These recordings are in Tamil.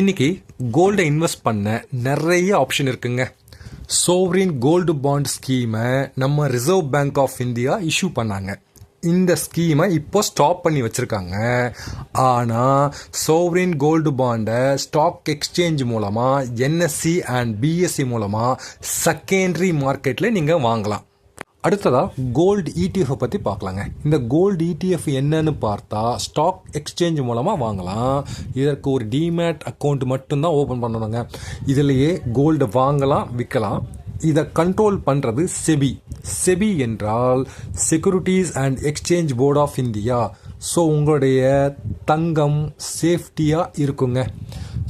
இன்னைக்கு கோல்டை இன்வெஸ்ட் பண்ண நிறைய ஆப்ஷன் இருக்குங்க. சோவரின் கோல்டு பாண்ட் ஸ்கீமை நம்ம reserve bank of India issue பண்ணாங்க. இந்த ஸ்கீமை இப்போ ஸ்டாப் பண்ணி வச்சுருக்காங்க. ஆனால் சோவரின் கோல்டு பாண்டை ஸ்டாக் எக்ஸ்சேஞ்ச் மூலமாக என்எஸ்சி அண்ட் பிஎஸ்சி மூலமாக செகண்டரி மார்க்கெட்டில் நீங்கள் வாங்கலாம். அடுத்ததாக கோல்டு இடிஎஃப் பற்றி பார்க்கலாங்க. இந்த கோல்டு இடிஎஃப் என்னன்னு பார்த்தா ஸ்டாக் எக்ஸ்சேஞ்ச் மூலமாக வாங்கலாம். இதற்கு ஒரு டிமேட் அக்கௌண்ட் மட்டும்தான் ஓப்பன் பண்ணணுங்க. இதிலேயே கோல்டு வாங்கலாம் விற்கலாம். இதை கண்ட்ரோல் பண்ணுறது செபி. செபி என்றால் securities and exchange board of India so உங்களுடைய தங்கம் சேஃப்டியாக இருக்குங்க.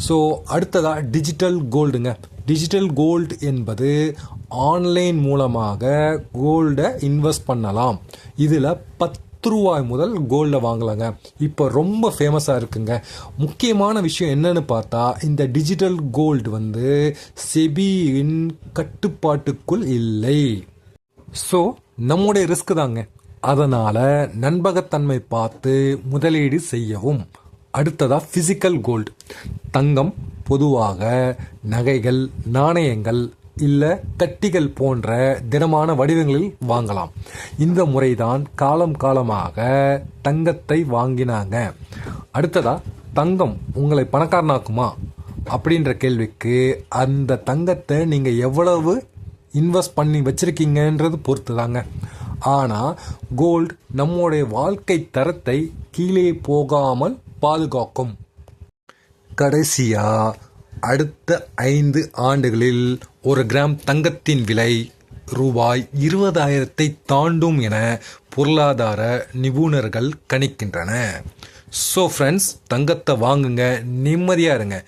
ஸோ அடுத்ததாக டிஜிட்டல் கோல்டுங்க டிஜிட்டல் கோல்டு என்பது ஆன்லைன் மூலமாக கோல்டை இன்வெஸ்ட் பண்ணலாம். இதில் பத்து ரூபாய் முதல் கோல்டை வாங்கலாங்க. இப்போ ரொம்ப ஃபேமஸாக இருக்குங்க. முக்கியமான விஷயம் என்னன்னு பார்த்தா இந்த டிஜிட்டல் கோல்டு வந்து செபியின் கட்டுப்பாட்டுக்குள் இல்லை. ஸோ நம்முடைய ரிஸ்க் தாங்க. அதனால் நண்பகத்தன்மை பார்த்து முதலீடு செய்யவும். அடுத்ததாக ஃபிசிக்கல் கோல்டு தங்கம் பொதுவாக நகைகள் நாணயங்கள் இல்லை கட்டிகள் போன்ற திடமான வடிவங்களில் வாங்கலாம். இந்த முறைதான் காலம் காலமாக தங்கத்தை வாங்கினாங்க. அடுத்ததா தங்கம் உங்களை பணக்காரனாக்குமா? அப்படின்ற கேள்விக்கு அந்த தங்கத்தை நீங்கள் எவ்வளவு இன்வெஸ்ட் பண்ணி வச்சுருக்கீங்கன்றது பொறுத்து தாங்க ஆனால் கோல்டு நம்முடைய வாழ்க்கை தரத்தை கீழே போகாமல் பாதுகாக்கும். கடைசியா அடுத்த ஐந்து ஆண்டுகளில் ஒரு கிராம் தங்கத்தின் விலை ரூபாய் இருபதாயிரத்தை தாண்டும் என பொருளாதார நிபுணர்கள் கணிக்கின்றன. ஸோ ஃப்ரெண்ட்ஸ் தங்கத்தை வாங்குங்க நிம்மதியாக இருங்க.